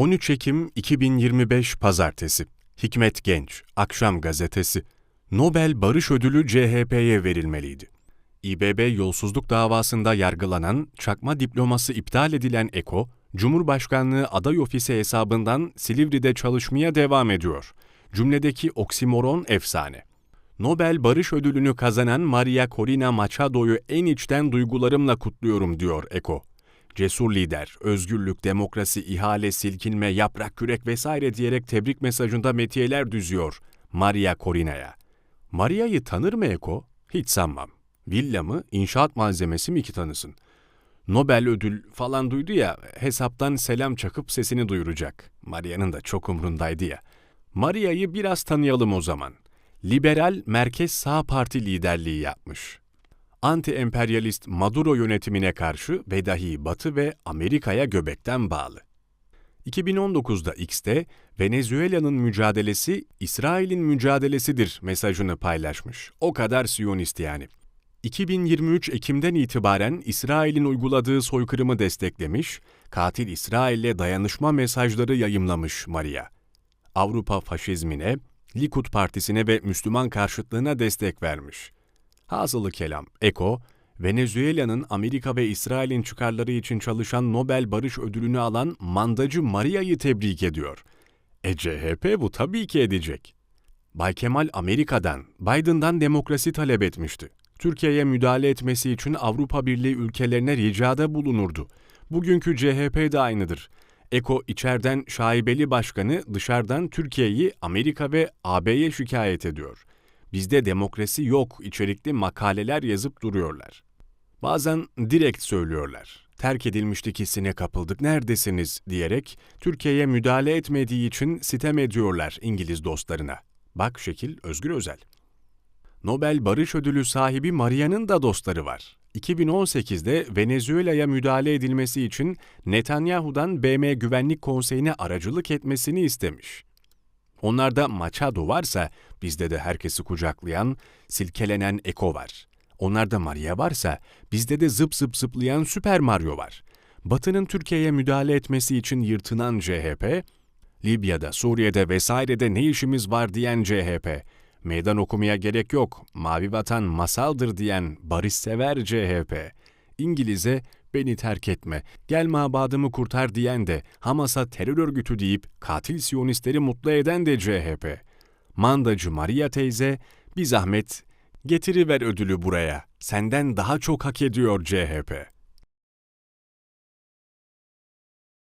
13 Ekim 2025 Pazartesi Hikmet Genç, Akşam Gazetesi Nobel Barış Ödülü CHP'ye verilmeliydi. İBB yolsuzluk davasında yargılanan, çakma diploması iptal edilen Eko, Cumhurbaşkanlığı aday ofisi hesabından Silivri'de çalışmaya devam ediyor. Cümledeki oksimoron efsane. Nobel Barış Ödülünü kazanan Maria Corina Machado'yu en içten duygularımla kutluyorum diyor Eko. Cesur lider, özgürlük, demokrasi, ihale, silkinme, yaprak, kürek vesaire diyerek tebrik mesajında metiyeler düzüyor Maria Corina'ya. Maria'yı tanır mı Eko? Hiç sanmam. Villa mı, inşaat malzemesi mi ki tanısın? Nobel ödül falan duydu ya, hesaptan selam çakıp sesini duyuracak. Maria'nın da çok umrundaydı ya. Maria'yı biraz tanıyalım o zaman. Liberal Merkez Sağ Parti liderliği yapmış. Anti-emperyalist Maduro yönetimine karşı ve dahi Batı ve Amerika'ya göbekten bağlı. 2019'da X'te Venezuela'nın mücadelesi İsrail'in mücadelesidir mesajını paylaşmış. O kadar Siyonist yani. 2023 Ekim'den itibaren İsrail'in uyguladığı soykırımı desteklemiş, katil İsrail'le dayanışma mesajları yayımlamış Maria. Avrupa faşizmine, Likud Partisi'ne ve Müslüman karşıtlığına destek vermiş. Hasılı kelam, Eko, Venezuela'nın Amerika ve İsrail'in çıkarları için çalışan Nobel Barış Ödülünü alan mandacı Maria'yı tebrik ediyor. E CHP bu tabii ki edecek. Bay Kemal Amerika'dan, Biden'dan demokrasi talep etmişti. Türkiye'ye müdahale etmesi için Avrupa Birliği ülkelerine ricada bulunurdu. Bugünkü CHP de aynıdır. Eko içeriden şaibeli başkanı dışarıdan Türkiye'yi Amerika ve AB'ye şikayet ediyor. Bizde demokrasi yok içerikli makaleler yazıp duruyorlar. Bazen direkt söylüyorlar. Terk edilmiştik hissine kapıldık neredesiniz diyerek Türkiye'ye müdahale etmediği için sitem ediyorlar İngiliz dostlarına. Bak şekil Özgür Özel. Nobel Barış Ödülü sahibi Maria'nın da dostları var. 2018'de Venezuela'ya müdahale edilmesi için Netanyahu'dan BM Güvenlik Konseyi'ne aracılık etmesini istemiş. Onlarda Machado varsa bizde de herkesi kucaklayan, silkelenen Eko var. Onlarda Maria varsa bizde de zıp zıp zıplayan Süper Mario var. Batı'nın Türkiye'ye müdahale etmesi için yırtınan CHP, Libya'da, Suriye'de vesairede ne işimiz var diyen CHP, meydan okumaya gerek yok, mavi vatan masaldır diyen barışsever CHP, İngiliz'e beni terk etme, gel mabadımı kurtar diyen de Hamas'a terör örgütü deyip katil siyonistleri mutlu eden de CHP. Mandacı Maria teyze, bir zahmet getiriver ödülü buraya, senden daha çok hak ediyor CHP.''